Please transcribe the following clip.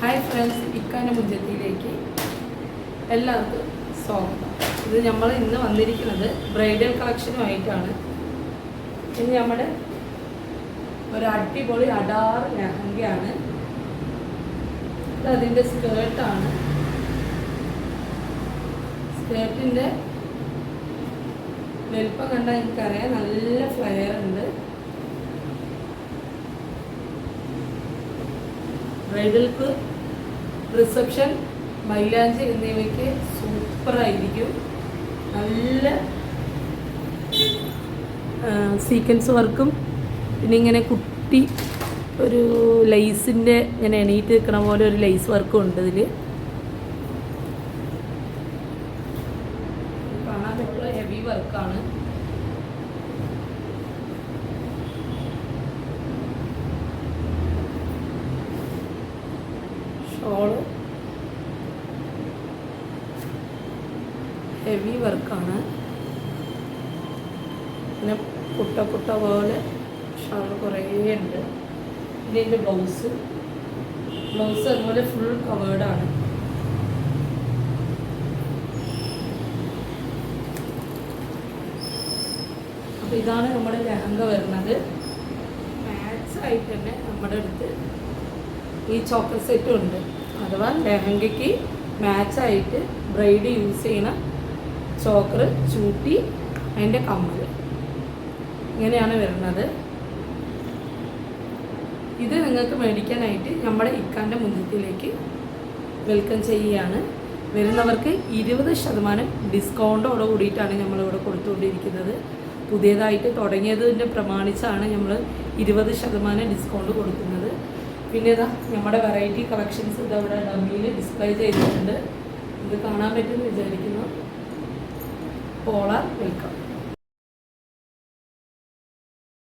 Hi friends ഇക്കാന്റെ മുഞ്ചത്തിയിലേക്ക് എല്ലാവർക്കും സ്വാഗതം. ഇത് നമ്മൾ ഇന്ന് വന്നിരിക്കുന്നത് ബ്രൈഡൽ കളക്ഷനുമായിട്ടാണ്. ഇനി നമ്മുടെ ഒരു അടിപൊളി അഡാർ ലഹങ്കയാണ്. ഇത് അതിന്റെ സ്കേർട്ടാണ് സ്കേർട്ടിന്റെ വലിപ്പം കണ്ടാൽ എനിക്കറിയാം. നല്ല ഫ്ലെയർ ഉണ്ട് ബ്രൈഡൽക്ക് റിസപ്ഷൻ മൈലാഞ്ചി എന്നിവയ്ക്ക് സൂപ്പറായിരിക്കും. നല്ല സീക്വൻസ് വർക്കും. പിന്നെ ഇങ്ങനെ കുട്ടി ഒരു ലൈസിന്റെ ഇങ്ങനെ എണീറ്റ് നിൽക്കണ പോലെ ഒരു ലൈസ് വർക്കും ഉണ്ട് ഇതിൽ കാണാൻ പറ്റുള്ള ഹെവി വർക്കാണ് ഷോൾ ഹെവി വർക്കാണ് പിന്നെ പുട്ട പുട്ട പോലെ ഷാൾ കുറേ ഉണ്ട്. പിന്നെ ഇതിന്റെ ബ്ലൗസ് ബ്ലൗസ് അതുപോലെ ഫുൾ കവേർഡാണ് അപ്പോൾ ഇതാണ് നമ്മുടെ ലഹങ്ക വരുന്നത്. മാച്ച് ആയിട്ട് തന്നെ നമ്മുടെ അടുത്ത് ഈ ചോക്കർ സെറ്റും ഉണ്ട്. അഥവാ ലെഹങ്കയ്ക്ക് മാച്ചായിട്ട് ബ്രൈഡ് യൂസ് ചെയ്യണ ചോക്കർ ചൂട്ടി അതിന്റെ കമ്മൽ ഇങ്ങനെയാണ് വരുന്നത്. ഇത് നിങ്ങൾക്ക് മേടിക്കാനായിട്ട് നമ്മുടെ ഇക്കാന്റെ മുന്നത്തിലേക്ക് വെൽക്കം ചെയ്യുകയാണ്. വരുന്നവർക്ക് ഇരുപത് ശതമാനം ഡിസ്കൗണ്ടോട് കൂടിയിട്ടാണ് നമ്മളിവിടെ കൊടുത്തുകൊണ്ടിരിക്കുന്നത്. പുതിയതായിട്ട് തുടങ്ങിയതിന്റെ പ്രമാണിച്ചാണ് നമ്മൾ ഇരുപത് ശതമാനം ഡിസ്കൗണ്ട് കൊടുക്കുന്നത്. പിന്നെ ഇതാ നമ്മുടെ വെറൈറ്റി കളക്ഷൻസ് ഇത് അവിടെ ഡമ്മിയിൽ ഡിസ്പ്ലേ ചെയ്തിട്ടുണ്ട്. ഇത് കാണാൻ പറ്റുമെന്ന് വിചാരിക്കുന്നു. Polar welcome